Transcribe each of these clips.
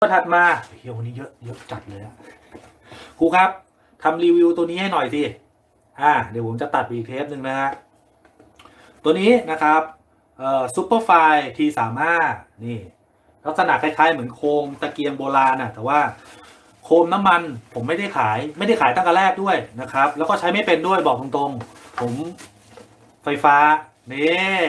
ก็ถัดมาเฮียวันนี้เยอะเยอะจัดเลยอะครูครับทำรีวิวตัวนี้ให้หน่อยสิ อ่า เดี๋ยวผมจะตัดอีกเทปหนึ่งนะฮะ ตัวนี้นะครับเอ่อซูเปอร์ไฟทีสามห้านี่ ลักษณะคล้าย ๆ เหมือนโคมตะเกียงโบราณน่ะแต่ว่าโคมน้ำมันผมไม่ได้ขายไม่ได้ขายตั้งแต่แรกด้วยนะครับ แล้วก็ใช้ไม่เป็นด้วยบอกตรงๆ ผมไฟฟ้านี่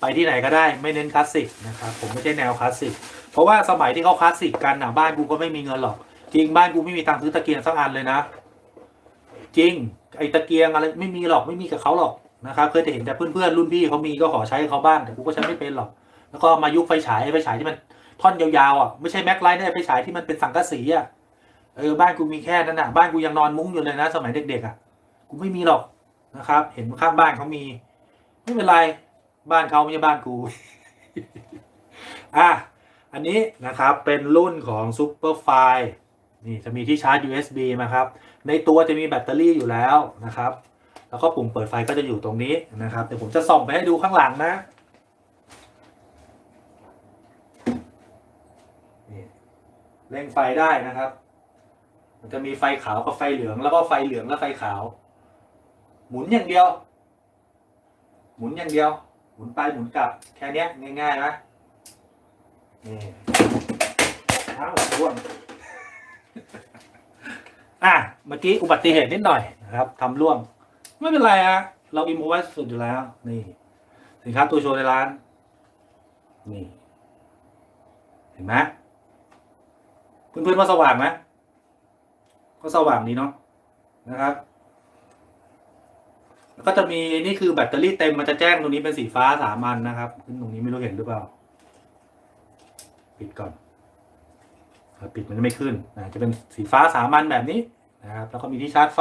ไปที่ไหนก็ได้ไม่เน้นคลาสสิกนะครับ ผมไม่ใช่แนวคลาสสิก ราะว่าสมัยที่เขาคลาสสิกกันอะบ้านกูก็ไม่มีเงินหรอก จริงบ้านกูไม่มีตังค์ซื้อตะเกียงสักอันเลยนะ จริง ไอ้ตะเกียงอะไรไม่มีหรอกไม่มีกับเขาหรอกนะครับเคยแต่เห็นแต่เพื่อนๆรุ่นพี่เขามีก็ขอใช้เขาบ้างแต่กูก็ใช้ไม่เป็นหรอก แล้วก็มายุคไฟฉายไฟฉายที่มันท่อนยาวๆอะไม่ใช่แม็กไลท์นะไฟฉายที่มันเป็นสังกะสีอะเออบ้านกูมีแค่นั้นน่ะบ้านกูยังนอนมุ้งอยู่เลยนะ สมัยเด็กๆอะกูไม่มีหรอกนะครับ เห็นข้างบ้านเขามี ไม่เป็นไร บ้านเขาไม่ใช่บ้านกู อะ อันนี้นะครับเป็นรุ่นของ Superfly นี่จะมีที่ชาร์จ USB มาครับ ในตัวจะมีแบตเตอรี่อยู่แล้วนะครับ แล้วก็ปุ่มเปิดไฟก็จะอยู่ตรงนี้นะครับ เดี๋ยวผมจะส่องไปให้ดูข้างหลังนะเร่งไฟได้นะครับ มันจะมีไฟขาวกับไฟเหลือง แล้วก็ไฟเหลืองและไฟขาว หมุนอย่างเดียว หมุนอย่างเดียว หมุนไปหมุนกลับ แค่นี้ง่ายๆนะ นี่อ้าร่วงอะเมื่อกี้อุบัติเหตุนิดหน่อยนะครับทำร่วง ไม่เป็นไรฮะเราอิมพอไว้สุดอยู่แล้ว นี่ สินค้าตัวโชว์ในร้าน นี่ เห็นไหมเพื่อนๆว่าสว่างไหมก็สว่างดีเนาะนะครับ แล้วก็จะมีนี่คือแบตเตอรี่เต็มมันจะแจ้งตรงนี้เป็นสีฟ้าสามัญนะครับ ขึ้นตรงนี้ไม่รู้เห็นหรือเปล่า ปิดก่อนปิดมันจะไม่ขึ้นนะจะเป็นสีฟ้าสามัญแบบนี้นะครับ แล้วก็มีที่ชาร์จไฟ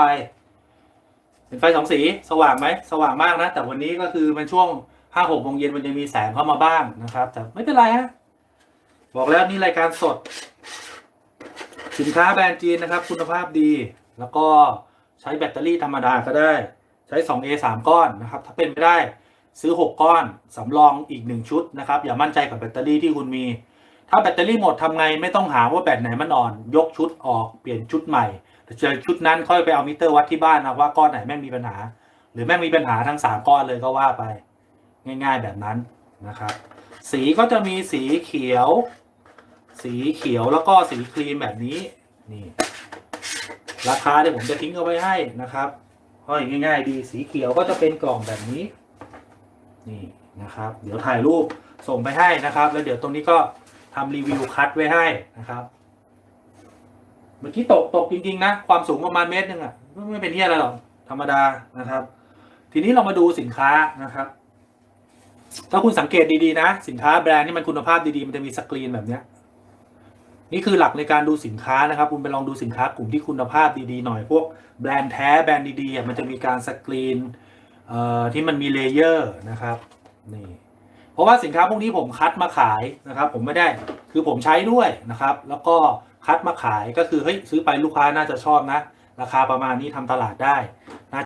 เป็นไฟสองสีสว่างไหมสว่างมากนะ แต่วันนี้ก็คือมันช่วงห้าหกโมงเย็นมันจะมีแสงเข้ามาบ้างนะครับ แต่ไม่เป็นไรฮะบอกแล้วนี่รายการสด สินค้าแบรนด์จีนนะครับ คุณภาพดี แล้วก็ใช้แบตเตอรี่ธรรมดาก็ได้ ใช้ 2A 3 ก้อนนะครับ ถ้าเป็นไม่ได้ซื้อ 6 ก้อนสำรองอีก 1 ชุดนะครับ อย่ามั่นใจกับแบตเตอรี่ที่คุณมี ถ้าแบตเตอรี่หมดทำไงไม่ต้องหาว่าแบตไหนมันอ่อน ยกชุดออกเปลี่ยนชุดใหม่เจอชุดนั้นค่อยไปเอามิเตอร์วัดที่บ้านนะว่าก้อนไหนแม่งมีปัญหา หรือแม่งมีปัญหาทั้ง3ก้อนเลยก็ว่าไป ง่าย ๆแบบนั้นนะครับ สีก็จะมีสีเขียว สีเขียวแล้วก็สีครีมแบบนี้นี่ ราคาเดี๋ยวผมจะทิ้งเอาไว้ให้นะครับห้อยง่ายๆ ดีสีเขียวก็จะเป็นกล่องแบบนี้ นี่นะครับ เดี๋ยวถ่ายรูปส่งไปให้นะครับ แล้วเดี๋ยวตรงนี้ก็ ทำรีวิวคัดไว้ให้นะครับ เมื่อกี้ตกตกจริง ๆ นะ ความสูงประมาณเมตรหนึ่งอะไม่ไม่เป็นที่อะไรหรอกธรรมดานะครับ ทีนี้เรามาดูสินค้านะครับ ถ้าคุณสังเกตดีๆนะ สินค้าแบรนด์ที่มันคุณภาพดีๆ มันจะมีสกรีนแบบเนี้ยนี่คือหลักในการดูสินค้านะครับ คุณไปลองดูสินค้ากลุ่มที่คุณภาพดีๆหน่อยพวกแบรนด์แท้แบรนด์ดีๆมันจะมีการสกรีนที่มันมีเลเยอร์นะครับนี่ เพราะว่าสินค้าพวกนี้ผมคัดมาขายนะครับ ผมไม่ได้คือผมใช้ด้วยนะครับ แล้วก็คัดมาขายก็คือเฮ้ยซื้อไปลูกค้าน่าจะชอบนะ ราคาประมาณนี้ทำตลาดได้